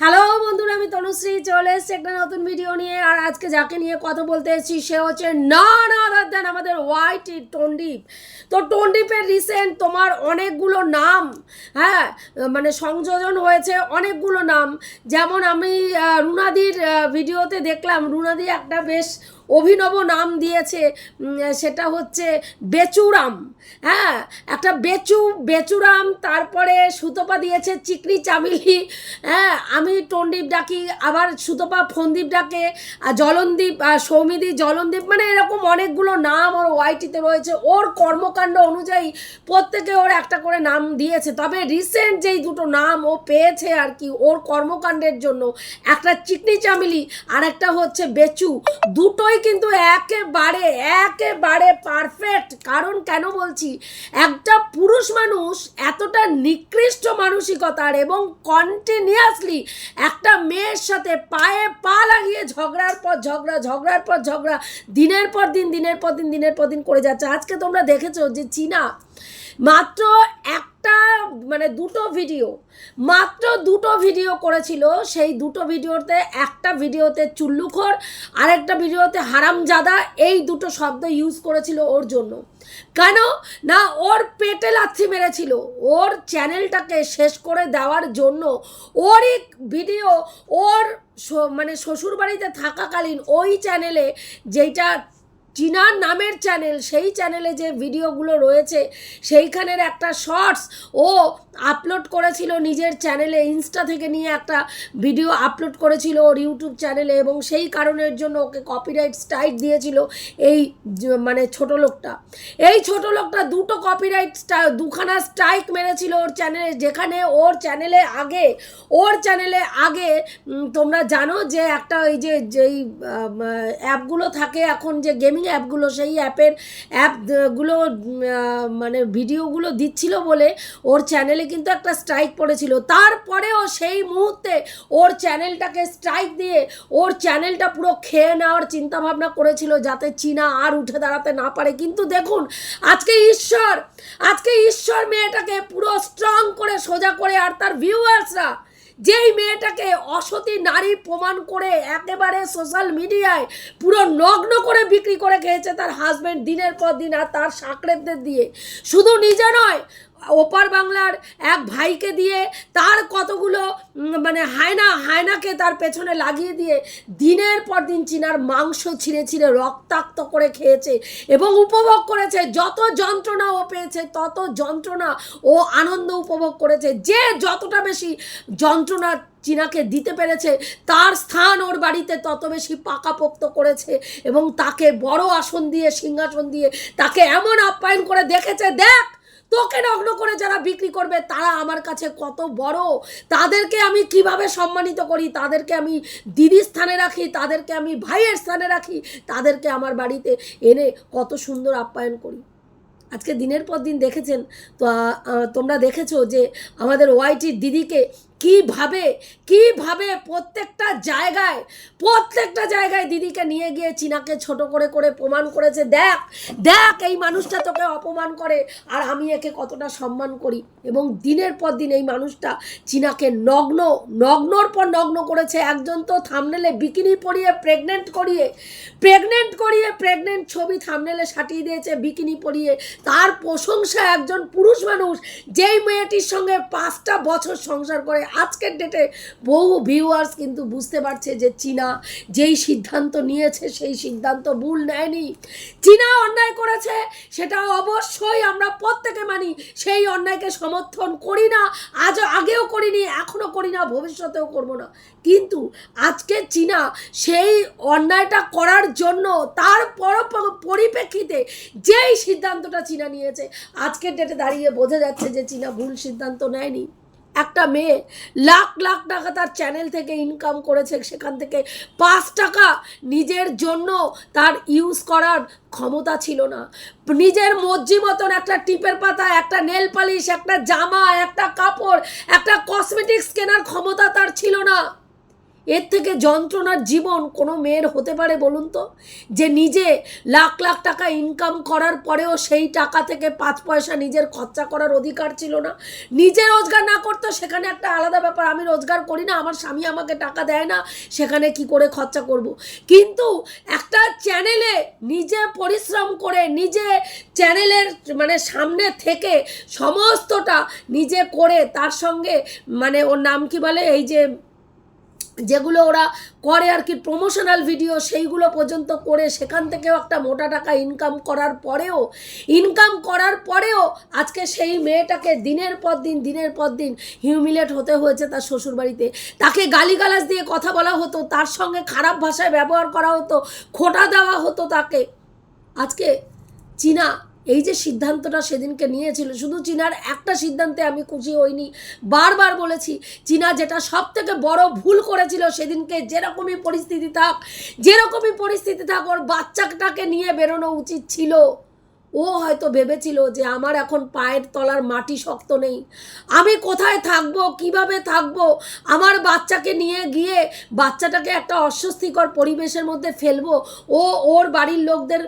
Hello বন্ধুরা, আমি তনুশ্রী, চলে এসছি একটা নতুন ভিডিও নিয়ে, আর আজকে যাকে নিয়ে কথা বলতে এসেছি, সে হচ্ছে না না দেন আমাদের হোয়াইট টন্ডিপ তো টন্ডিপের রিসেন্ট তোমার অনেকগুলো নাম হ্যাঁ মানে সংযোজন হয়েছে অনেকগুলো নাম। যেমন আমি রুনাদির ভিডিওতে দেখলাম, রুনাদি একটা বেশ অভিনব নাম দিয়েছে সেটা হচ্ছে বেচুরাম। হ্যাঁ একটা বেচু, বেচুরাম, তারপরে সুতপা দিয়েছে চিকনি চামিলি। হ্যাঁ আমি টন্ডিপ ডাকি, আবার সুতপা, ফন্দীপ ডাকে জলনদীপ সৌমিদি, জলনদীপ মানে এরকম অনেকগুলো নাম ওর ওয়াইটিতে রয়েছে। ওর কর্মকাণ্ড অনুযায়ী প্রত্যেকে ওর একটা করে নাম দিয়েছে। তবে রিসেন্ট যেই দুটো নাম ও পেয়েছে আর কি, ওর কর্মকাণ্ডের জন্য একটা চিকনি চামিলি আর একটা হচ্ছে বেচু। দুটোই কিন্তু একেবারে একেবারে পারফেক্ট কারণ কেন বলছি? একটা পুরুষ মানুষ এতটা নিকৃষ্ট মানসিকতার এবং কন্টিনিউয়াসলি একটা মেয়ের সাথে পায়ে পা লাগিয়ে ঝগড়ার পর ঝগড়া, ঝগড়ার পর ঝগড়া, দিনের পর দিন, দিনের পর দিন, দিনের পর দিন করে যাচ্ছে। আজকে তোমরা দেখেছ যে চীনা মাত্র একটা মানে দুটো ভিডিও মাত্র দুটো ভিডিও করেছিল। সেই দুটো ভিডিওতে একটা ভিডিওতে চুল্লুখোর আরেকটা ভিডিওতে হারামজাদা, এই দুটো শব্দ ইউজ করেছিল ওর জন্য। কেন? না, ওর পেটে লাথি মেরেছিল। ওর চ্যানেলটাকে শেষ করে দেওয়ার জন্য ওরই ভিডিও ওর মানে শ্বশুরবাড়িতে থাকাকালীন ওই চ্যানেলে যেইটা চিনার নামের চ্যানেল সেই চ্যানেলে যে ভিডিওগুলো রয়েছে, সেইখানের একটা শর্টস ও আপলোড করেছিল নিজের চ্যানেলে ইনস্টা থেকে নিয়ে একটা ভিডিও আপলোড করেছিল ওর ইউটিউব চ্যানেলে এবং সেই কারণের জন্য ওকে কপিরাইট স্ট্রাইক দিয়েছিল এই মানে ছোট লোকটা। এই ছোট লোকটা দুটো কপিরাইট দুখানা স্ট্রাইক মেরেছিল ওর চ্যানেলে যেখানে ওর চ্যানেলে আগে, ওর চ্যানেলে আগে তোমরা জানো যে একটা ওই যে, যেই অ্যাপগুলো থাকে এখন যে গেমিং অ্যাপগুলো, সেই অ্যাপের অ্যাপগুলো মানে ভিডিওগুলো দিচ্ছিল বলে ওর চ্যানেলে কিন্তু একটা স্ট্রাইক পড়েছিল। তারপরেও সেই মুহূর্তে ওর চ্যানেলটাকে স্ট্রাইক দিয়ে ওর চ্যানেলটা পুরো খেয়ে নেওয়ার চিন্তাভাবনা করেছিল যাতে চীনা আর উঠে দাঁড়াতে না পারে। কিন্তু দেখুন, আজকে ঈশ্বর আজকে ঈশ্বর মেয়েটাকে পুরো স্ট্রং করে সোজা করে আর তার ভিউয়ার্সরা যেই মেয়েটাকে অসতী নারী প্রমাণ করে একেবারে সোশ্যাল মিডিয়ায় পুরো নগ্ন করে বিক্রি করে খেয়েছে তার হাজব্যান্ড দিনের পর দিন আর তার সাঁকড়েদের দিয়ে। শুধু নিজে নয় ওপার বাংলার এক ভাইকে দিয়ে তার কতগুলো মানে হায়না, হায়নাকে তার পেছনে লাগিয়ে দিয়ে দিনের পর দিন চিনার মাংস ছিঁড়ে ছিঁড়ে রক্তাক্ত করে খেয়েছে এবং উপভোগ করেছে, যত যন্ত্রণা ও পেয়েছে, তত যন্ত্রণা ও আনন্দ উপভোগ করেছে। যে যতটা বেশি যন্ত্রণা চীনাকে দিতে পেরেছে, তার স্থান ওর বাড়িতে তত বেশি পাকাপোক্ত করেছে এবং তাকে বড় আসন দিয়ে, সিংহাসন দিয়ে তাকে এমন আপ্যায়ন করে দেখেছে, দেখ তোকে নগ্ন করে যারা বিক্রি করবে, তারা আমার কাছে কত বড়? তাদেরকে আমি কীভাবে সম্মানিত করি? তাদেরকে আমি দিদির স্থানে রাখি, তাদেরকে আমি ভাইয়ের স্থানে রাখি, তাদেরকে আমার বাড়িতে এনে কত সুন্দর আপ্যায়ন করি। আজকে দিনের পর দিন দেখেছেন, তো তোমরা দেখেছ যে আমাদের ওয়াইটির দিদিকে কীভাবে কীভাবে প্রত্যেকটা জায়গায় প্রত্যেকটা জায়গায় দিদিকে নিয়ে গিয়ে চীনাকে ছোট করে করে প্রমাণ করেছে, দেখ দেখ এই মানুষটা তোকে অপমান করে আর আমি একে কতটা সম্মান করি। এবং দিনের পর দিন এই মানুষটা চীনাকে নগ্ন, নগ্নর পর নগ্ন করেছে। একজন তো থামনেলে বিকিনি পরিয়ে প্রেগনেন্ট করিয়ে প্রেগনেন্ট করিয়ে প্রেগনেন্ট ছবি থামনেলে সাটিয়ে দিয়েছে বিকিনি পরিয়ে। তার প্রশংসা একজন পুরুষ মানুষ, যেই মেয়েটির সঙ্গে পাঁচটা বছর সংসার করে আজকের ডেটে বহু ভিউয়ার্স কিন্তু বুঝতে পারছে যে চীনা যেই সিদ্ধান্ত নিয়েছে, সেই সিদ্ধান্ত ভুল নেয়নি। চীনা অন্যায় করেছে, সেটা অবশ্যই আমরা প্রত্যেকে মানি। সেই অন্যায়কে সমর্থন করি না আজ আগেও করিনি, এখনও করি না, ভবিষ্যতেও করব না। কিন্তু আজকে চীনা সেই অন্যায়টা করার জন্য তার পর পরিপ্রেক্ষিতে যেই সিদ্ধান্তটা চীনা নিয়েছে, আজকের ডেটে দাঁড়িয়ে বোঝা যাচ্ছে যে চীনা ভুল সিদ্ধান্ত নেয়নি। একটা মেয়ে লাখ লাখ টাকা তার চ্যানেল থেকে ইনকাম করেছে, সেখান থেকে পাঁচ টাকা নিজের জন্য তার ইউজ করার ক্ষমতা ছিল না। নিজের মর্জি মতন একটা টিপের পাতা, একটা নেল পালিশ একটা জামা, একটা কাপড়, একটা কসমেটিক্স কেনার ক্ষমতা তার ছিল না। এর থেকে যন্ত্রণার জীবন কোনো মেয়ের হতে পারে বলুন তো যে নিজে লাখ লাখ টাকা ইনকাম করার পরেও সেই টাকা থেকে পাঁচ পয়সা নিজের খরচা করার অধিকার ছিল না নিজে রোজগার না করতো, সেখানে একটা আলাদা ব্যাপার, আমি রোজগার করি না, আমার স্বামী আমাকে টাকা দেয় না, সেখানে কি করে খরচা করব। কিন্তু একটা চ্যানেলে নিজে পরিশ্রম করে, নিজে চ্যানেলের মানে সামনে থেকে সমস্তটা নিজে করে, তার সঙ্গে মানে ওর নাম কি বলে, এই যে যেগুলো ওরা করে আর কি প্রমোশনাল ভিডিও সেইগুলো পর্যন্ত করে সেখান থেকেও একটা মোটা টাকা ইনকাম করার পরেও ইনকাম করার পরেও আজকে সেই মেয়েটাকে দিনের পর দিন, দিনের পর দিন হিউমিলেট হতে হয়েছে তার শ্বশুরবাড়িতে। তাকে গালিগালাজ দিয়ে কথা বলা হতো, তার সঙ্গে খারাপ ভাষায় ব্যবহার করা হতো, খোটা দেওয়া হতো তাকে। আজকে চীনা এই যে সিদ্ধান্তটা সেদিনকে নিয়েছিল, শুধু চীনার একটা সিদ্ধান্তে আমি খুশি হইনি। বারবার বলেছি, চীনা যেটা সব থেকে বড় ভুল করেছিল সেদিনকে যেরকমই পরিস্থিতি থাক, যেরকমই পরিস্থিতি থাক, ওর বাচ্চাটাকে নিয়ে বেরোনো উচিত ছিল। ও হয়তো ভেবেছিল যে আমার এখন পায়ের তলার মাটি শক্ত নেই। আমি কোথায় থাকব? কীভাবে থাকব? আমার বাচ্চাকে নিয়ে গিয়ে বাচ্চাটাকে একটা অস্বস্তিকর পরিবেশের মধ্যে ফেলব। ও, ওর বাড়ির লোকদের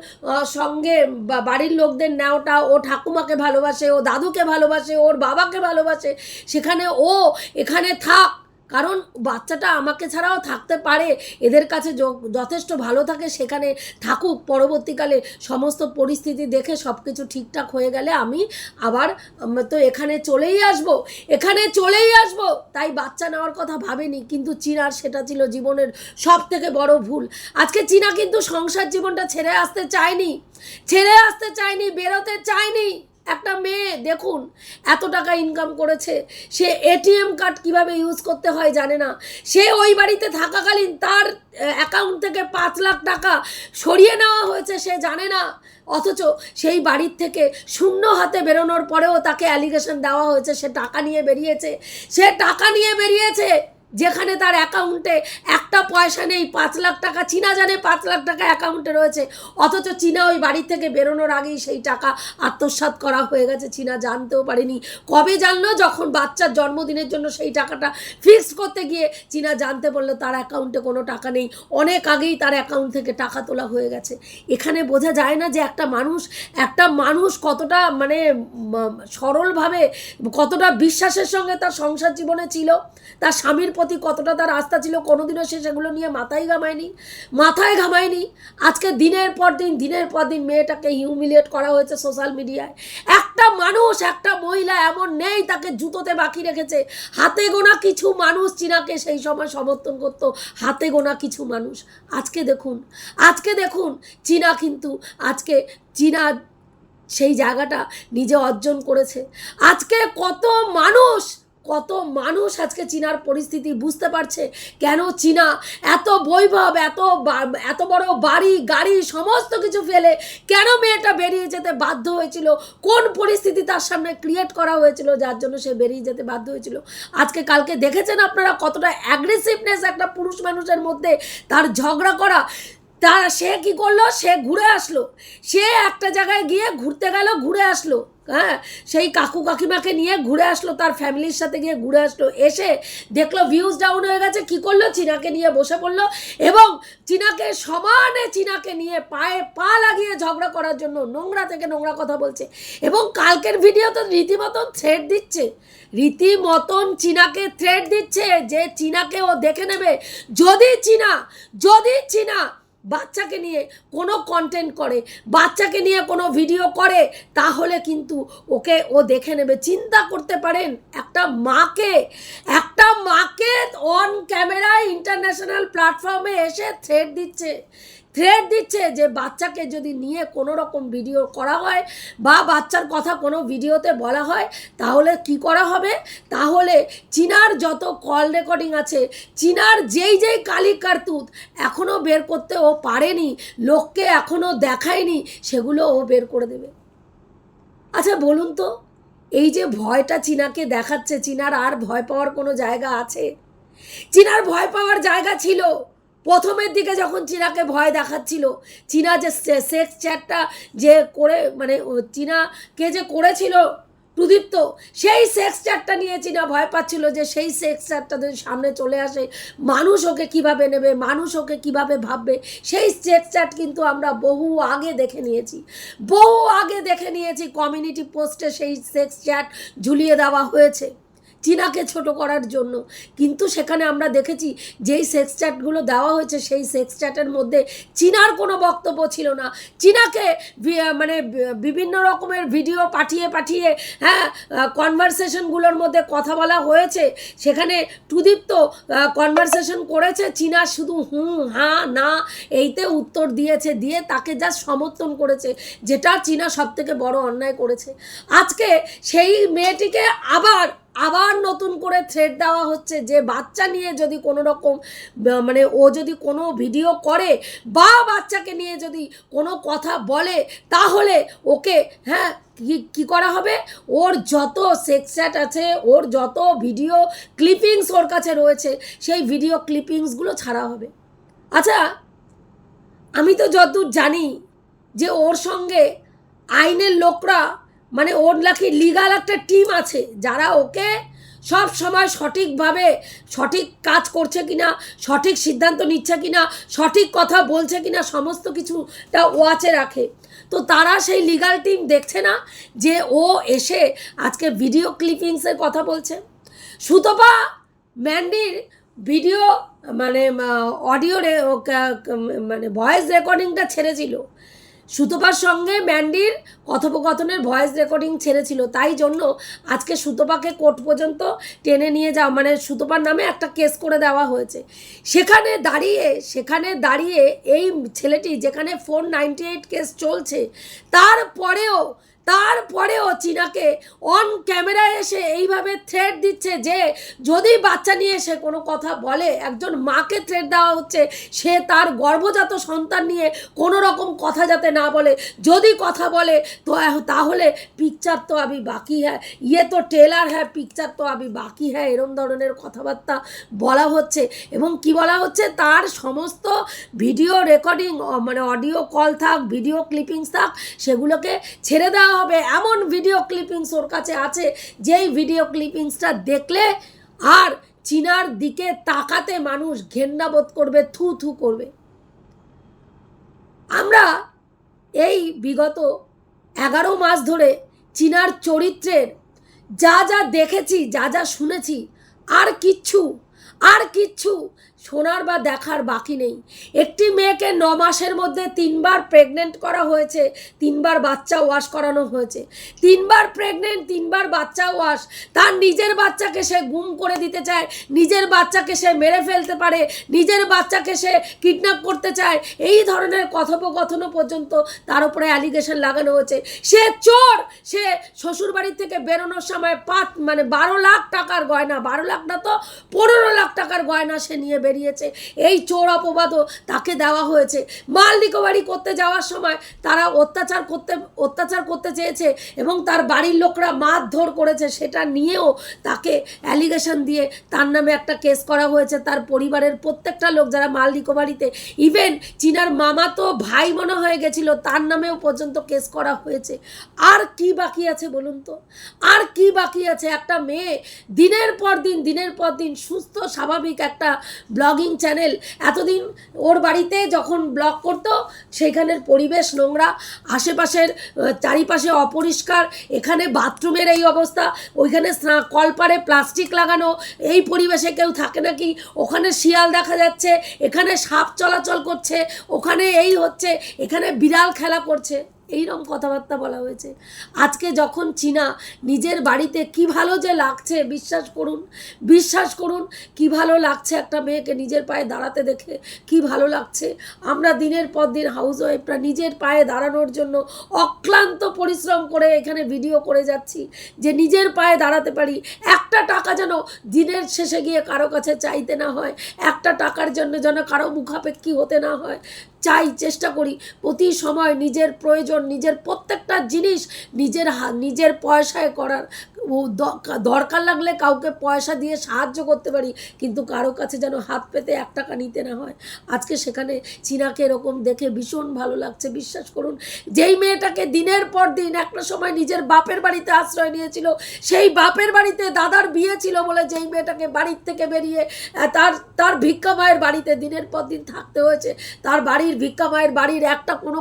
সঙ্গে বাড়ির লোকদের নেওয়াটা ও ঠাকুমাকে ভালোবাসে, ও দাদুকে ভালোবাসে, ওর বাবাকে ভালোবাসে। সেখানে ও, এখানে থাক। কারণ বাচ্চাটা আমাকে ছাড়াও থাকতে পারে, এদের কাছে যথেষ্ট ভালো থাকে, সেখানে থাকুক, পরবর্তীকালে সমস্ত পরিস্থিতি দেখে সব কিছু ঠিকঠাক হয়ে গেলে আমি আবার তো এখানে চলেই আসব, এখানে চলেই আসব। তাই বাচ্চা নেওয়ার কথা ভাবেনি, কিন্তু চীনার সেটা ছিল জীবনের সব থেকে বড় ভুল। আজকে চীনা কিন্তু সংসার জীবনটা ছেড়ে আসতে চায়নি, ছেড়ে আসতে চায়নি, বেরোতে চায়নি। একটা মেয়ে, দেখুন, এত টাকা ইনকাম করেছে। সে এটিএম কার্ড কীভাবে ইউজ করতে হয় জানে না। সে ওই বাড়িতে থাকাকালীন তার অ্যাকাউন্ট থেকে পাঁচ লাখ টাকা সরিয়ে নেওয়া হয়েছে, সে জানে না। অথচ সেই বাড়ির থেকে শূন্য হাতে বেরোনোর পরেও তাকে অ্যালিগেশন দেওয়া হয়েছে। সে টাকা নিয়ে বেরিয়েছে। সে টাকা নিয়ে বেরিয়েছে। যেখানে তার অ্যাকাউন্টে একটা পয়সা নেই, পাঁচ লাখ টাকা, চীনা জানে পাঁচ লাখ টাকা অ্যাকাউন্টে রয়েছে। অথচ চীনা ওই বাড়ি থেকে বেরোনোর আগেই সেই টাকা আত্মসাৎ করা হয়ে গেছে। চীনা জানতেও পারেনি কবে জানলো, যখন বাচ্চার জন্মদিনের জন্য সেই টাকাটা ফিক্সড করতে গিয়ে চীনা জানতে পারল তার অ্যাকাউন্টে কোনো টাকা নেই। অনেক আগেই তার অ্যাকাউন্ট থেকে টাকা তোলা হয়ে গেছে। এখানে বোঝা যায় না যে একটা মানুষ একটা মানুষ কতটা মানে সরলভাবে কতটা বিশ্বাসের সঙ্গে তার সংসার জীবনে ছিল। তার স্বামীর প্রতি কতটা তার আস্থা ছিল, কোনোদিনও সে সেগুলো নিয়ে মাথায় ঘামায়নি মাথায় ঘামায়নি। আজকে দিনের পর দিন, দিনের পর দিন মেয়েটাকে হিউমিলিয়েট করা হয়েছে সোশ্যাল মিডিয়ায় একটা মানুষ, একটা মহিলা এমন নেই, তাকে জুতোতে বাকি রেখেছে। হাতে গোনা কিছু মানুষ চীনাকে সেই সময় সমর্থন করত। হাতে গোনা কিছু মানুষ। আজকে দেখুন আজকে দেখুন চীনা কিন্তু আজকে চীনা সেই জায়গাটা নিজে অর্জন করেছে। আজকে কত মানুষ কত মানুষ আজকে চীনার পরিস্থিতি বুঝতে পারছে? কেন চীনা এত বৈভব, এত এত বড় বাড়ি, গাড়ি, সমস্ত কিছু ফেলে কেন মেয়েটা বেরিয়ে যেতে বাধ্য হয়েছিল? কোন পরিস্থিতি তার সামনে ক্রিয়েট করা হয়েছিল যার জন্য সে বেরিয়ে যেতে বাধ্য হয়েছিল? আজকে কালকে দেখেছেন আপনারা কতটা অ্যাগ্রেসিভনেস একটা পুরুষ মানুষের মধ্যে? তার ঝগড়া করা তার সে কি করল? সে ঘুরে আসলো। সে একটা জায়গায় গিয়ে ঘুরতে গেল, ঘুরে আসলো। হ্যাঁ সেই কাকু কাকিমাকে নিয়ে ঘুরে আসলো, তার ফ্যামিলির সাথে গিয়ে ঘুরে আসলো। এসে দেখল ভিউজ ডাউন হয়ে গেছে, কি করল? চীনাকে নিয়ে বসে পড়ল এবং চীনাকে সমানে চীনাকে নিয়ে পায়ে পা লাগিয়ে ঝগড়া করার জন্য নোংরা থেকে নোংরা কথা বলছে এবং কালকের ভিডিও তো রীতিমতন থ্রেড দিচ্ছে। রীতিমতন চীনাকে থ্রেড দিচ্ছে যে চীনাকে ও দেখে নেবে। যদি চীনা যদি চীনা বাচ্চাকে নিয়ে কোনো কন্টেন্ট করে, বাচ্চাকে নিয়ে কোনো ভিডিও করে, তাহলে কিন্তু ওকে ও দেখে নেবে, চিন্তা করতে পারেন, একটা মাকে একটা মাকে অন ক্যামেরায় ইন্টারন্যাশনাল প্ল্যাটফর্মে এসে থ্রেড দিচ্ছে। থ্রেড দিচ্ছে যে বাচ্চাকে যদি নিয়ে কোনো রকম ভিডিও করা হয় বা বাচ্চার কথা কোনো ভিডিওতে বলা হয়, তাহলে কি করা হবে? তাহলে চীনার যত কল রেকর্ডিং আছে, চীনার যেই যেই কালি কার্তুত এখনও বের করতে ও পারেনি, লোককে এখনও দেখায়নি, সেগুলো ও বের করে দেবে। আচ্ছা বলুন তো, এই যে ভয়টা চীনাকে দেখাচ্ছে, চীনার আর ভয় পাওয়ার কোনো জায়গা আছে? চীনার ভয় পাওয়ার জায়গা ছিল। প্রথমের দিকে যখন চীনাকে ভয় দেখাচ্ছিল, চীনা যে সেক্স চ্যাটটা যে করে মানে চীনাকে যে করেছিল প্রদীপ্ত, সেই সেক্স চ্যাটটা নিয়ে চীনা ভয় পাচ্ছিল যে সেই সেক্স চ্যাটটা যদি সামনে চলে আসে, মানুষ ওকে কীভাবে নেবে, মানুষ ওকে কীভাবে ভাববে, সেই সেক্স চ্যাট কিন্তু আমরা বহু আগে দেখে নিয়েছি। বহু আগে দেখে নিয়েছি কমিউনিটি পোস্টে সেই সেক্স চ্যাট ঝুলিয়ে দেওয়া হয়েছে। চীনাকে ছোট করার জন্য। কিন্তু সেখানে আমরা দেখেছি, যেই সেক্স চ্যাটগুলো দেওয়া হয়েছে, সেই সেক্স চ্যাটের মধ্যে চীনার কোনো বক্তব্য ছিল না। চীনাকে মানে বিভিন্ন রকমের ভিডিও পাঠিয়ে পাঠিয়ে হ্যাঁ কনভারসেশনগুলোর মধ্যে কথা বলা হয়েছে। সেখানে টুদীপ্ত কনভারসেশন করেছে, চীনা শুধু হুম হ্যাঁ না, এইতে উত্তর দিয়েছে, দিয়ে তাকে যা সমর্থন করেছে, যেটা চীনা সব থেকে বড় অন্যায় করেছে। আজকে সেই মেয়েটিকে আবার আবার নতুন করে থ্রেড দেওয়া হচ্ছে যে বাচ্চা নিয়ে যদি কোনো রকম মানে ও যদি কোনো ভিডিও করে বা বাচ্চাকে নিয়ে যদি কোনো কথা বলে, তাহলে ওকে হ্যাঁ কি করা হবে? ওর যত সেক্স চ্যাট আছে, ওর যত ভিডিও ক্লিপিংস ওর কাছে রয়েছে, সেই ভিডিও ক্লিপিংসগুলো ছাড়া হবে। আচ্ছা আমি তো যতদূর জানি যে ওর সঙ্গে আইনের লোকরা মানে ওর নাকি লিগাল একটা টিম আছে, যারা ওকে সব সময় সঠিকভাবে সঠিক কাজ করছে কিনা, সঠিক সিদ্ধান্ত নিচ্ছে কিনা, সঠিক কথা বলছে কিনা, সমস্ত কিছুটা ওয়াচে রাখে। তো তারা সেই লিগাল টিম দেখছে না যে ও এসে আজকে ভিডিও ক্লিপিংসের কথা বলছে। সুতপা ম্যান্ডির ভিডিও মানে অডিও মানে ভয়েস রেকর্ডিংটা ছেড়েছিল। সুতপার সঙ্গে ম্যান্ডির কথোপকথনের ভয়েস রেকর্ডিং ছেড়েছিল। তাই জন্য আজকে সুতপাকে কোর্ট পর্যন্ত টেনে নিয়ে যাওয়া মানে সুতপার নামে একটা কেস করে দেওয়া হয়েছে। সেখানে দাঁড়িয়ে সেখানে দাঁড়িয়ে এই ছেলেটি যেখানে ফোর নাইনটি এইট কেস চলছে, তারপরেও তারপরেও চীনাকে অন ক্যামেরায় এসে এইভাবে থ্রেট দিচ্ছে যে যদি বাচ্চা নিয়ে এসে কোনো কথা বলে, একজন মাকে থ্রেট দেওয়া হচ্ছে, সে তার গর্ভজাত সন্তান নিয়ে কোনো রকম কথা যাতে না বলে, যদি কথা বলে, তো তাহলে পিকচার তো আমি বাকি হ্যাঁ ইয়ে তো টেলার হ্যাঁ পিকচার তো আমি বাকি হ্যাঁ এরম ধরনের কথাবার্তা বলা হচ্ছে। এবং কি বলা হচ্ছে? তার সমস্ত ভিডিও রেকর্ডিং মানে অডিও কল থাক ভিডিও ক্লিপিংস থাক, সেগুলোকে ছেড়ে দেওয়া হবে। এমন ভিডিও ক্লিপিংস ওর কাছে আছে, যেই ভিডিও ক্লিপিংসটা দেখলে আর চীনার দিকে তাকাতে মানুষ ঘেন্না বোধ করবে, থু থু করবে। আমরা এই বিগত এগারো মাস ধরে চীনার চরিত্রের যা যা দেখেছি, যা যা শুনেছি, আর কিচ্ছু আর কিচ্ছু শোনার বা দেখার বাকি নেই। একটি মেয়েকে ন মাসের মধ্যে তিনবার প্রেগনেন্ট করা হয়েছে, তিনবার বাচ্চা ওয়াশ করানো হয়েছে। তিনবার প্রেগনেন্ট তিনবার বাচ্চা ওয়াশ তার নিজের বাচ্চাকে সে গুম করে দিতে চায়, নিজের বাচ্চাকে সে মেরে ফেলতে পারে, নিজের বাচ্চাকে সে কিডন্যাপ করতে চায়। এই ধরনের কথোপকথনও পর্যন্ত তার উপরে অ্যালিগেশন লাগানো হয়েছে। সে চোর! সে শ্বশুরবাড়ির থেকে বেরোনোর সময় পাঁচ মানে বারো লাখ টাকার গয়না, বারো লাখ না তো পনেরো লাখ টাকার গয়না সে নিয়ে বেরিয়েছে। এই চোর অপবাদও তাকে দেওয়া হয়েছে। মাল রিকভারি করতে যাওয়ার সময় তারা অত্যাচার করতে অত্যাচার করতে চেয়েছে এবং তার বাড়ির লোকরা মারধর করেছে, সেটা নিয়েও তাকে অ্যালিগেশন দিয়ে তার নামে একটা কেস করা হয়েছে। তার পরিবারের প্রত্যেকটা লোক যারা মাল রিকভারিতে ইভেন চীনার মামা তো ভাই মনে হয়ে গেছিল, তার নামেও পর্যন্ত কেস করা হয়েছে। আর কি বাকি আছে বলুন তো? আর কি বাকি আছে? একটা মেয়ে দিনের পর দিন, দিনের পর দিন সুস্থ, স্বাভাবিক একটা ব্লগিং চ্যানেল এতদিন ওর বাড়িতে যখন ব্লগ করতো সেইখানের পরিবেশ নোংরা, আশেপাশের চারিপাশে অপরিষ্কার, এখানে বাথরুমের এই অবস্থা, ওইখানে স্না- কলপারে প্লাস্টিক লাগানো, এই পরিবেশে কেউ থাকে নাকি? ওখানে শিয়াল দেখা যাচ্ছে, এখানে সাপ চলাচল করছে, ওখানে এই হচ্ছে, এখানে বিড়াল খেলা করছে। এইরকম কথাবার্তা বলা হয়েছে। আজকে যখন চীনা নিজের বাড়িতে কি ভালো যে লাগছে, বিশ্বাস করুন বিশ্বাস করুন, কি ভালো লাগছে একটা মেয়েকে নিজের পায়ে দাঁড়াতে দেখে, কি ভালো লাগছে। আমরা দিনের পর দিন হাউস ওয়াইফরা নিজের পায়ে দাঁড়ানোর জন্য অক্লান্ত পরিশ্রম করে এখানে ভিডিও করে যাচ্ছি যে নিজের পায়ে দাঁড়াতে পারি। একটা টাকা যেন দিনের শেষে গিয়ে কারও কাছে চাইতে না হয়, একটা টাকার জন্য যেন কারও মুখাপেক্ষী হতে না হয়। চাই, চেষ্টা করি। প্রতি সময় নিজের প্রয়োজন, নিজের প্রত্যেকটা জিনিস নিজের নিজের পয়সায় করার। দরকার লাগলে কাউকে পয়সা দিয়ে সাহায্য করতে পারি, কিন্তু কারও কাছে যেন হাত পেতে এক টাকা নিতে না হয়। আজকে সেখানে চীনাকে এরকম দেখে ভীষণ ভালো লাগছে। বিশ্বাস করুন, যেই মেয়েটাকে দিনের পর দিন একটা সময় নিজের বাপের বাড়িতে আশ্রয় নিয়েছিল, সেই বাপের বাড়িতে দাদার বিয়ে ছিল বলে যেই মেয়েটাকে বাড়ির থেকে বেরিয়ে তার তার ভিক্ষা মায়ের বাড়িতে দিনের পর দিন থাকতে হয়েছে, তার বাড়ির ভিক্ষা, মায়ের বাড়ির একটা কোনো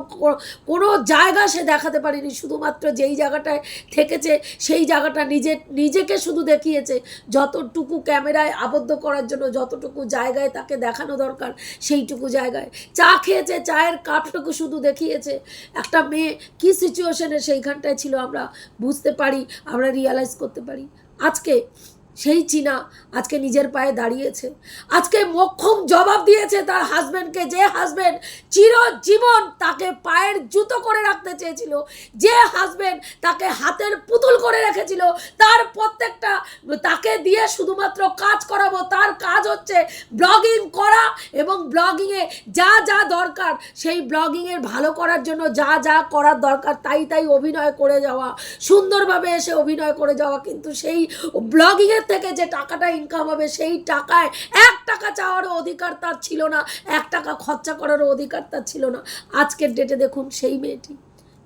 কোনো জায়গা সে দেখাতে পারেনি। শুধুমাত্র যেই জায়গাটায় থেকেছে, সেই জায়গাটা নিজে, নিজেকে শুধু দেখিয়েছে। যতটুকু ক্যামেরায় আবদ্ধ করার জন্য, যতটুকু জায়গায় তাকে দেখানো দরকার, সেইটুকু জায়গায়। চা খেয়েছে, চায়ের কাপটুকু শুধু দেখিয়েছে। একটা মেয়ে কী সিচুয়েশনে সেইখানটায় ছিল আমরা বুঝতে পারি, আমরা রিয়ালাইজ করতে পারি। আজকে সেই চীনা আজকে নিজের পায়ে দাঁড়িয়েছে। আজকে মক্ষম জবাব দিয়েছে তার হাজব্যান্ডকে যে হাজব্যান্ড চিরজীবন তাকে পায়ের জুতো করে রাখতে চেয়েছিল, যে হাজব্যান্ড তাকে হাতের পুতুল করে রেখেছিল, তার প্রত্যেকটা তাকে দিয়ে শুধুমাত্র কাজ করাবো, তার কাজ হচ্ছে ব্লগিং করা এবং ব্লগিংয়ে যা যা দরকার, সেই ব্লগিংয়ের ভালো করার জন্য যা যা করার দরকার, তাই তাই অভিনয় করে যাওয়া, সুন্দরভাবে এসে অভিনয় করে যাওয়া, কিন্তু সেই ব্লগিংয়ের থেকে যে টাকাটা ইনকাম হবে, সেই টাকায় এক টাকা চাওয়ারও অধিকার তার ছিল না, এক টাকা খরচা করারও অধিকার তার ছিল না। আজকের ডেটে দেখুন সেই মেয়েটি,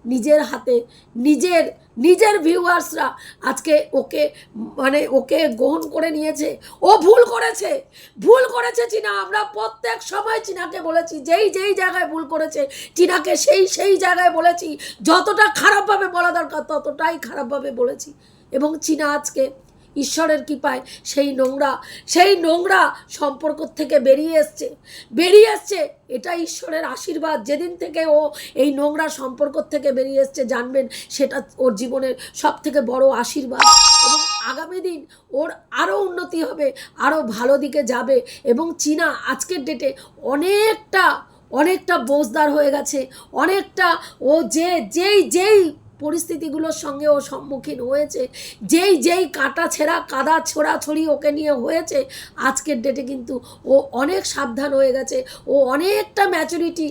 নিজের হাতে, নিজের নিজের ভিউয়ার্সরা আজকে ওকে মানে ওকে গ্রহণ করে নিয়েছে। ও ভুল করেছে ভুল করেছে চীনা। আমরা প্রত্যেক সময় চীনাকে বলেছি, যেই যেই জায়গায় ভুল করেছে, চীনাকে সেই সেই জায়গায় বলেছি। যতটা খারাপভাবে বলা দরকার, ততটাই খারাপভাবে বলেছি। এবং চীনা আজকে ঈশ্বরের কৃপায় সেই নোংরা সেই নোংরা সম্পর্ক থেকে বেরিয়ে এসছে। বেরিয়ে এসছে এটা ঈশ্বরের আশীর্বাদ। যেদিন থেকে ও এই নোংরা সম্পর্ক থেকে বেরিয়ে এসছে, জানবেন সেটা ওর জীবনের সব থেকে বড় আশীর্বাদ। এবং আগামী দিন ওর আরও উন্নতি হবে, আরও ভালো দিকে যাবে। এবং চীনা আজকের ডেটে অনেকটা অনেকটা বোঝদার হয়ে গেছে। অনেকটা ও যে, যেই যেই পরিস্থিতিগুলোর সঙ্গে ও সম্মুখীন হয়েছে। যেই যেই কাটা ছেঁড়া, কাদা ছোড়াছড়ি ওকে নিয়ে হয়েছে, আজকের ডেটে কিন্তু ও অনেক সাবধান হয়ে গেছে। ও অনেকটা ম্যাচুরিটি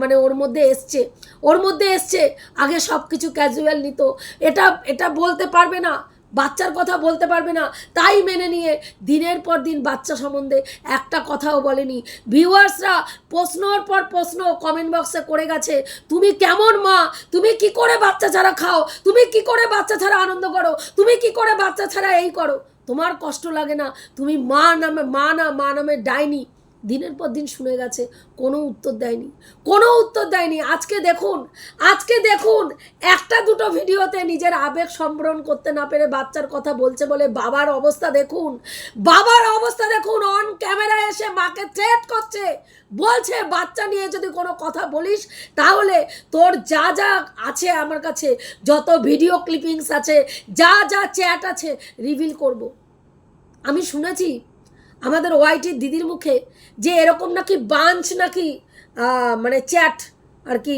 মানে ওর মধ্যে এসছে। ওর মধ্যে এসছে, আগে সব কিছু ক্যাজুয়াল নিত। এটা এটা বলতে পারবে না। বাচ্চার কথা বলতে পারবে না, তাই মেনে নিয়ে দিনের পর দিন বাচ্চা সম্বন্ধে একটা কথাও বলেনি। ভিউয়ার্সরা প্রশ্নর পর প্রশ্ন কমেন্ট বক্সে করে গেছে, তুমি কেমন মা? তুমি কি করে বাচ্চা ছাড়া খাও? তুমি কি করে বাচ্চা ছাড়া আনন্দ করো? তুমি কি করে বাচ্চা ছাড়া এই করো? তোমার কষ্ট লাগে না, তুমি মা নামে, মা না, মা নামে ডাইনি। দিনের পর দিন শুনে গেছে, কোনো উত্তর দেয়নি, কোনো উত্তর দেয়নি। আজকে দেখুন আজকে দেখুন, একটা দুটো ভিডিওতে নিজের আবেগ সম্বরণ করতে না পেরে বাচ্চার কথা বলছে বলে বাবার অবস্থা দেখুন, বাবার অবস্থা দেখুন অন ক্যামেরা এসে মাকে থ্রেট করছে, বলছে, বাচ্চা নিয়ে যদি কোনো কথা বলিস, তাহলে তোর যা যা আছে আমার কাছে, যত ভিডিও ক্লিপিংস আছে, যা যা চ্যাট আছে রিভিল করব। আমি শুনেছি আমাদের ওয়াইটির দিদির মুখে যে এরকম নাকি বাঞ্চ নাকি মানে চ্যাট আর কি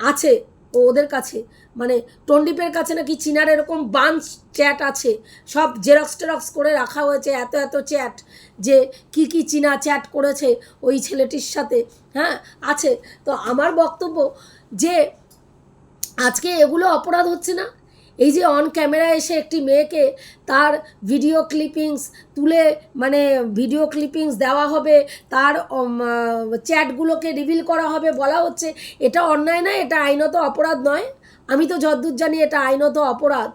আছে ওদের কাছে মানে টন্ডিপের কাছে নাকি চীনার এরকম বাঞ্চ চ্যাট আছে, সব জেরক্স টেরক্স করে রাখা হয়েছে, এত এত চ্যাট যে কি কি চীনা চ্যাট করেছে ওই ছেলেটির সাথে হ্যাঁ আছে। তো আমার বক্তব্য যে আজকে এগুলো অপরাধ হচ্ছে না এই যে অন ক্যামেরা এসে একটি মেয়েকে তার ভিডিও ক্লিপিংস তুলে মানে ভিডিও ক্লিপিংস দেওয়া হবে, তার চ্যাটগুলোকে রিভিল করা হবে, বলা হচ্ছে এটা অন্যায় নয়, এটা আইনত অপরাধ নয়। আমি তো যদ্দূর জানি এটা আইনত অপরাধ।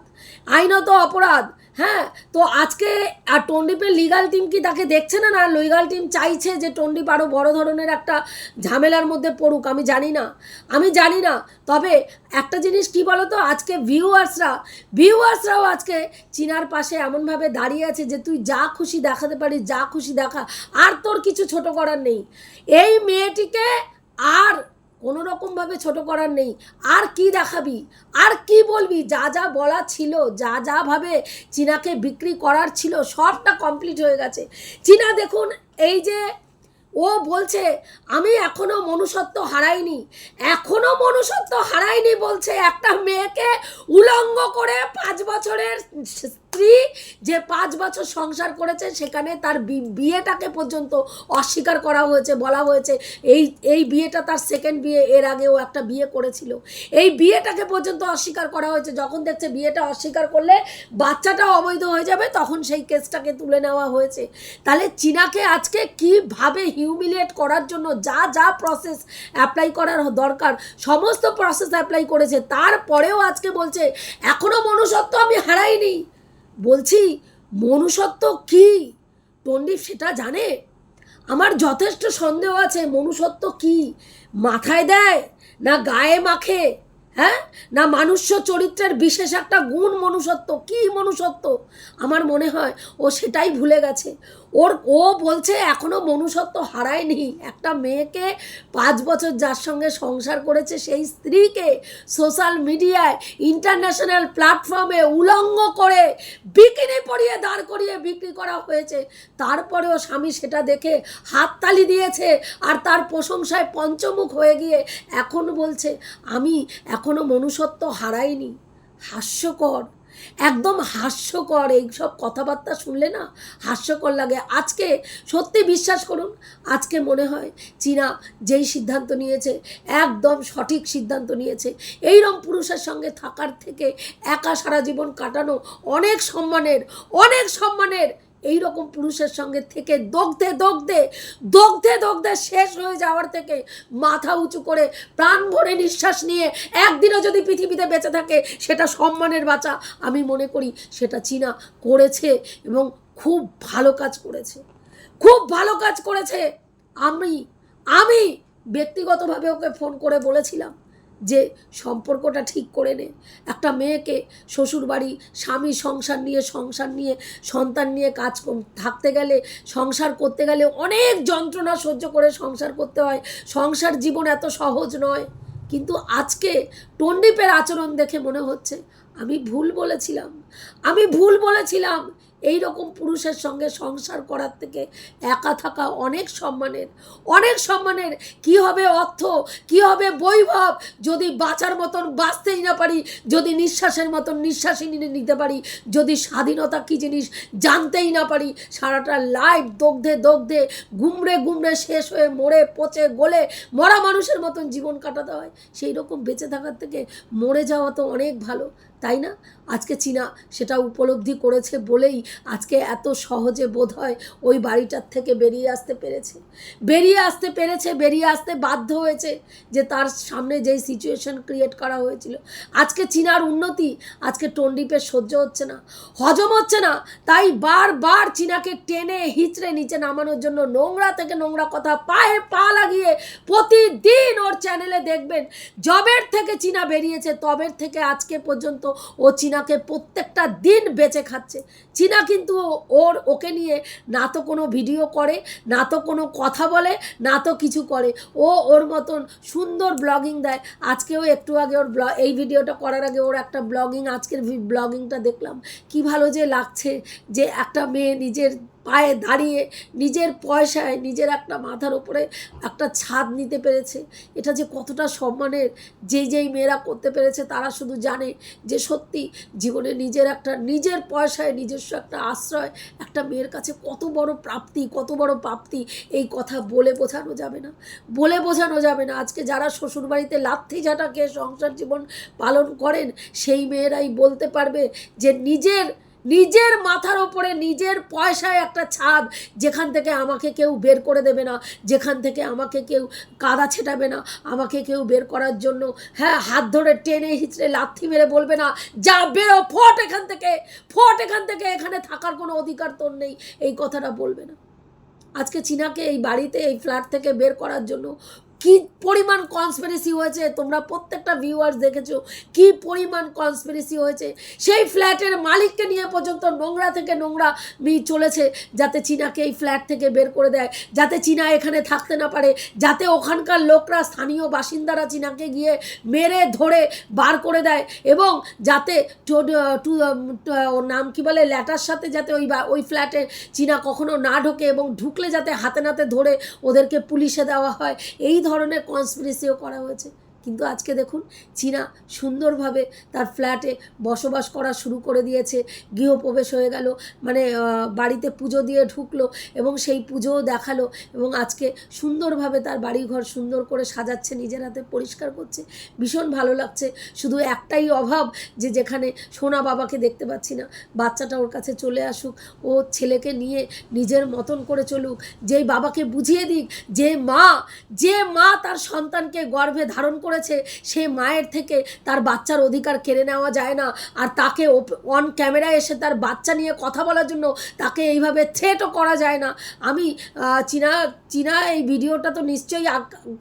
আইনত অপরাধ! হ্যাঁ তো আজকে, আর টন্ডিপের লিগাল টিম কি তাকে দেখছে না? না লিগাল টিম চাইছে যে টন্ডিপ আরও বড় ধরনের একটা ঝামেলার মধ্যে পড়ুক, আমি জানি না। আমি জানি না, তবে একটা জিনিস কি বলো তো আজকে ভিউয়ার্সরা ভিউয়ার্সরাও আজকে চীনার পাশে এমনভাবে দাঁড়িয়ে আছে যে তুই যা খুশি দেখাতে পারিস, যা খুশি দেখা, আর তোর কিছু ছোট করার নেই। এই মেয়েটিকে আর কোনো রকমভাবে ছোট করার নেই। আর কি দেখাবি? আর কি বলবি? যা যা বলা ছিল, যা যা ভাবে চীনাকে বিক্রি করার ছিল, সবটা কমপ্লিট হয়ে গেছে। চীনা, দেখুন, এই যে ও বলছে, আমি এখনও মনুষ্যত্ব হারাইনি। এখনও মনুষ্যত্ব হারাইনি বলছে একটা মেয়েকে উলঙ্গ করে পাঁচ বছরের স্ত্রী যে পাঁচ বছর সংসার করেছে, সেখানে তার বিয়েটাকে পর্যন্ত অস্বীকার করা হয়েছে, বলা হয়েছে, এই এই বিয়েটা তার সেকেন্ড বিয়ে, এর আগেও একটা বিয়ে করেছিল। এই বিয়েটাকে পর্যন্ত অস্বীকার করা হয়েছে, যখন দেখছে বিয়েটা অস্বীকার করলে বাচ্চাটা অবৈধ হয়ে যাবে, তখন সেই কেসটাকে তুলে নেওয়া হয়েছে। তাহলে চীনাকে আজকে কীভাবে হিউমিলিয়েট করার জন্য যা যা প্রসেস অ্যাপ্লাই করার দরকার, সমস্ত প্রসেস অ্যাপ্লাই করেছে, তারপরেও আজকে বলছে এখনও মনুষ্যত্ব আমি হারাইনি। বলছি, মনুষ্যত্ব কি? পণ্ডিত সেটা জানে? আমার যথেষ্ট সন্দেহ আছে, মনুষ্যত্ব কি? মাথায় দেয় না গায়ে মাখে? হ্যাঁ? না মানুষ্য চরিত্রের বিশেষ একটা গুণ মনুষ্যত্ব? কি মনুষ্যত্ব? আমার মনে হয় ও সেটাই ভুলে গেছে। ওর, ও বলছে এখনও মনুষ্যত্ব হারায়নি। একটা মেয়েকে পাঁচ বছর যার সঙ্গে সংসার করেছে সেই স্ত্রীকে সোশ্যাল মিডিয়ায়, ইন্টারন্যাশনাল প্ল্যাটফর্মে উলঙ্গ করে বিকিনি পরিয়ে দাঁড় করিয়ে বিক্রি করা হয়েছে। তারপরেও স্বামী সেটা দেখে হাততালি দিয়েছে আর তার প্রশংসায় পঞ্চমুখ হয়ে গিয়ে এখন বলছে, আমি এখনও মনুষ্যত্ব হারাইনি। হাস্যকর। একদম হাস্যকর এইসব কথাবার্তা শুনলে না হাস্যকর লাগে। আজকে সত্যি বিশ্বাস করুন, আজকে মনে হয় চীনা যেই সিদ্ধান্ত নিয়েছে, একদম সঠিক সিদ্ধান্ত নিয়েছে। এইরকম পুরুষের সঙ্গে থাকার থেকে একা সারা জীবন কাটানো অনেক সম্মানের অনেক সম্মানের এই রকম পুরুষের সঙ্গে থেকে দগ্ধে দগ্ধে দগ্ধে দগ্ধে শেষ হয়ে যাওয়ার থেকে মাথা উঁচু করে প্রাণ ভরে নিঃশ্বাস নিয়ে একদিনও যদি পৃথিবীতে বেঁচে থাকে, সেটা সম্মানের বাঁচা আমি মনে করি সেটা চীনা করেছে এবং খুব ভালো কাজ করেছে। খুব ভালো কাজ করেছে। আমি আমি ব্যক্তিগতভাবে ওকে ফোন করে বলেছিলাম যে সম্পর্কটা ঠিক করে নে। একটা মেয়েকে শ্বশুরবাড়ি স্বামী সংসার নিয়ে সংসার নিয়ে, সন্তান নিয়ে কাজ থাকতে গেলে, সংসার করতে গেলে অনেক যন্ত্রণা সহ্য করে সংসার করতে হয়। সংসার জীবন এত সহজ নয়। কিন্তু আজকে টন্ডিপের আচরণ দেখে মনে হচ্ছে, আমি ভুল বলেছিলাম। আমি ভুল বলেছিলাম। এই রকম পুরুষের সঙ্গে সংসার করার থেকে একা থাকা অনেক সম্মানের অনেক সম্মানের। কি হবে অর্থ? কি হবে বৈভব? যদি বাঁচার মতন বাঁচতেই না পারি, যদি নিঃশ্বাসের মতন নিঃশ্বাসই নিতে- পারি, যদি স্বাধীনতা কী জিনিস জানতেই না পারি, সারাটা লাইফ দগ্ধে দগ্ধে গুমড়ে গুমড়ে শেষ হয়ে মরে পচে গলে মরা মানুষের মতন জীবন কাটাতে হয়। সেই রকম বেঁচে থাকার থেকে মরে যাওয়া তো অনেক ভালো। তাই না? আজকে চীনা সেটা উপলব্ধি করেছে বলেই আজকে এত সহজে বোধ হয় ওই বাড়িটার থেকে বেরিয়ে আসতে পেরেছে। বেরিয়ে আসতে পেরেছে, বেরিয়ে আসতে বাধ্য হয়েছে যে তার সামনে যেই সিচুয়েশন ক্রিয়েট করা হয়েছিল। আজকে চীনার উন্নতি আজকে টন্ডিপের সহ্য হচ্ছে না, হজম হচ্ছে না। তাই বারবার চীনাকে টেনে হিচড়ে নিচে নামানোর জন্য নোংরা থেকে নোংরা কথা পায়ে পা লাগিয়ে প্রতিদিন ওর চ্যানেলে দেখবেন জবের থেকে চীনা বেরিয়েছে, তবের থেকে আজকে পর্যন্ত ও চীনাকে প্রত্যেকটা দিন বেঁচে খাচ্ছে। চীনা কিন্তু ওর, ওকে নিয়ে না তো কোনো ভিডিও করে, না তো কোনো কথা বলে, না তো কিছু করে। ও ওর মতন সুন্দর ব্লগিং দেয়। আজকেও একটু আগে ওর ব্লগ, এই ভিডিওটা করার আগে ওর একটা ব্লগিং, আজকের ব্লগিংটা দেখলাম। কি ভালো যে লাগছে যে একটা মেয়ে নিজের পায়ে দাঁড়িয়ে নিজের পয়সায় নিজের একটা মাথার ওপরে একটা ছাদ নিতে পেরেছে। এটা যে কতটা সম্মানের যেই যেই মেয়েরা করতে পেরেছে তারা শুধু জানে যে সত্যি জীবনে নিজের একটা, নিজের পয়সায় নিজস্ব একটা আশ্রয়, একটা মেয়ের কাছে কত বড় প্রাপ্তি, কত বড় প্রাপ্তি এই কথা বলে বোঝানো যাবে না। বলে বোঝানো যাবে না। আজকে যারা শ্বশুরবাড়িতে লাথি ঝাঁটা খেয়ে সংসার জীবন পালন করেন, সেই মেয়েরাই বলতে পারবে যে নিজের নিজের মাথার ওপরে নিজের পয়সায় একটা ছাদ যেখান থেকে আমাকে কেউ বের করে দেবে না, যেখান থেকে আমাকে কেউ কাদা ছেটাবে না, আমাকে কেউ বের করার জন্য হ্যাঁ হাত ধরে টেনে হিচড়ে লাথি মেরে বলবে না, যা, বেরো, ফট এখান থেকে, ফট এখান থেকে, এখানে থাকার কোনো অধিকার তোর নেই। এই কথাটা বলবে না। আজকে চীনাকে এই বাড়িতে, এই ফ্ল্যাট থেকে বের করার জন্য কি পরিমাণ কনস্পিরেসি হয়েছে? তোমরা প্রত্যেকটা ভিউয়ার্স দেখেছ কি পরিমাণ কনস্পিরেসি হয়েছে? সেই ফ্ল্যাটের মালিককে নিয়ে পর্যন্ত নোংরা থেকে নোংরা মি চলেছে, যাতে চীনাকে এই ফ্ল্যাট থেকে বের করে দেয়, যাতে চীনা এখানে থাকতে না পারে, যাতে ওখানকার লোকরা, স্থানীয় বাসিন্দারা চীনাকে গিয়ে মেরে, ধরে, বার করে দেয় এবং যাতে টু- ওর নাম কি বলে, ল্যাটার সাথে যাতে ওই বা- ওই ফ্ল্যাটে চীনা কখনো না ঢোকে এবং ঢুকলে যাতে হাতে নাতে ধরে ওদেরকে পুলিশে দেওয়া হয়। এই ধরনের কনস্পিরেসিও করা হয়েছে। কিন্তু আজকে দেখুন চীনা সুন্দরভাবে তার ফ্ল্যাটে বসবাস করা শুরু করে দিয়েছে। গৃহপ্রবেশ হয়ে গেল মানে বাড়িতে পুজো দিয়ে ঢুকলো এবং সেই পুজোও দেখাল এবং আজকে সুন্দরভাবে তার বাড়িঘর সুন্দর করে সাজাচ্ছে, নিজের হাতে পরিষ্কার করছে। ভীষণ ভালো লাগছে। শুধু একটাই অভাব যে যেখানে সোনা বাবাকে দেখতে পাচ্ছি না। বাচ্চাটা ওর কাছে চলে আসুক, ও ছেলেকে নিয়ে নিজের মতন করে চলুক, যেই বাবাকে বুঝিয়ে দিক যে মা যে মা তার সন্তানকে গর্ভে ধারণ করেছে, সে মায়ের থেকে তার বাচ্চার অধিকার কেড়ে নেওয়া যায় না। আর তাকে অন ক্যামেরায় এসে তার বাচ্চা নিয়ে কথা বলার জন্য তাকে এইভাবে থ্রেটও করা যায় না। আমি চীনা চীনা এই ভিডিওটা তো নিশ্চয়ই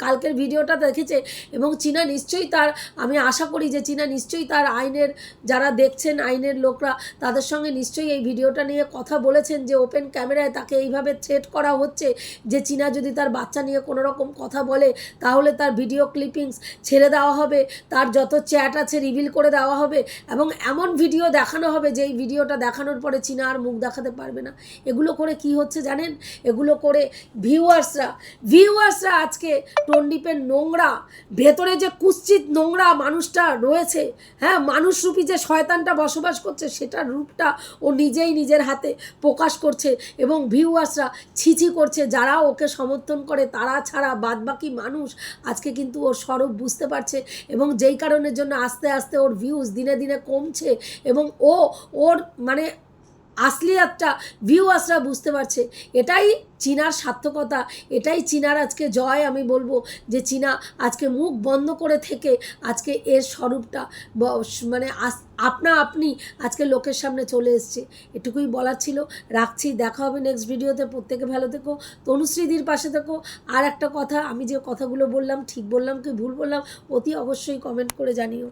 কালকের ভিডিওটা দেখেছে এবং চীনা নিশ্চয়ই তার, আমি আশা করি যে চীনা নিশ্চয়ই তার আইনের, যারা দেখছেন আইনের লোকরা, তাদের সঙ্গে নিশ্চয়ই এই ভিডিওটা নিয়ে কথা বলেছেন যে ওপেন ক্যামেরায় তাকে এইভাবে থ্রেট করা হচ্ছে যে চীনা যদি তার বাচ্চা নিয়ে কোনো রকম কথা বলে, তাহলে তার ভিডিও ক্লিপিংস ছেড়ে দেওয়া হবে, তার যত চ্যাট আছে রিভিল করে দেওয়া হবে এবং এমন ভিডিও দেখানো হবে যে এই ভিডিওটা দেখানোর পরে চীনা আর মুখ দেখাতে পারবে না। এগুলো করে কি হচ্ছে জানেন? এগুলো করে ভিউয়ার্সরা ভিউয়ার্সরা আজকে টন্ডিপের নোংরা, ভেতরে যে কুৎসিত নোংরা মানুষটা রয়েছে হ্যাঁ মানুষরূপী যে শয়তানটা বসবাস করছে, সেটার রূপটা ও নিজেই নিজের হাতে প্রকাশ করছে এবং ভিউয়ার্সরা ছিছি করছে, যারা ওকে সমর্থন করে, তারা ছাড়া বাদবাকি মানুষ আজকে কিন্তু ওর স্বরূপ বুঝতে পারছে এবং যেই কারণের জন্য আস্তে আস্তে ওর ভিউজ দিনে দিনে কমছে এবং ও, ওর মানে আসলিয়াতটা ভিউয়ার্সরা বুঝতে পারছে। এটাই চীনার সার্থকতা, এটাই চীনার আজকে জয় আমি বলব যে চীনা আজকে মুখ বন্ধ করে থেকে আজকে এর স্বরূপটা মানে আপনা আপনি আজকে লোকের সামনে চলে এসছে। এটুকুই বলার ছিল। রাখছি, দেখা হবে নেক্সট ভিডিওতে প্রত্যেকে ভালো থেকো। তনুশ্রীদির পাশে থেকো। আর একটা কথা, আমি যে কথাগুলো বললাম, ঠিক বললাম কি ভুল বললাম, অতি অবশ্যই কমেন্ট করে জানিও।